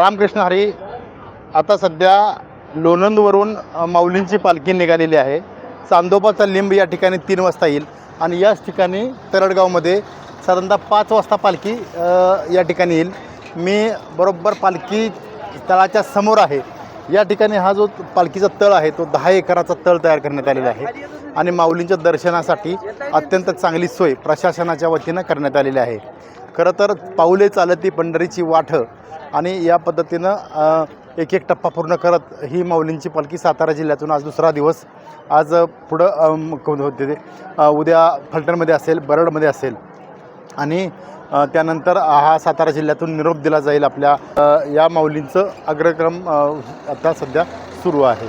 रामकृष्ण हरी आता सध्या लोणंदवरून माऊलींची पालखी निघालेली आहे. चांदोबाचा लिंब या ठिकाणी तीन वाजता येईल आणि याच ठिकाणी तरडगावमध्ये साधारणतः पाच वाजता पालखी या ठिकाणी येईल. मी बरोबर पालखी तळाच्या समोर आहे. या ठिकाणी हा जो पालखीचा तळ आहे तो दहा एकराचा तळ तयार करण्यात आलेला आहे आणि माऊलींच्या दर्शनासाठी अत्यंत चांगली सोय प्रशासनाच्या वतीनं करण्यात आलेली आहे. खरं तर पाऊले चालती पंढरीची वाट आणि या पद्धतीनं एक एक टप्पा पूर्ण करत ही माऊलींची पालखी सातारा जिल्ह्यातून आज दुसरा दिवस आज पुढं होते ते उद्या फलटणमध्ये असेल बरडमध्ये असेल. आणि त्यानंतर हा सातारा जिल्ह्यातून निरोप दिला जाईल आपल्या या माऊलींचं अग्रक्रम आता सध्या सुरू आहे.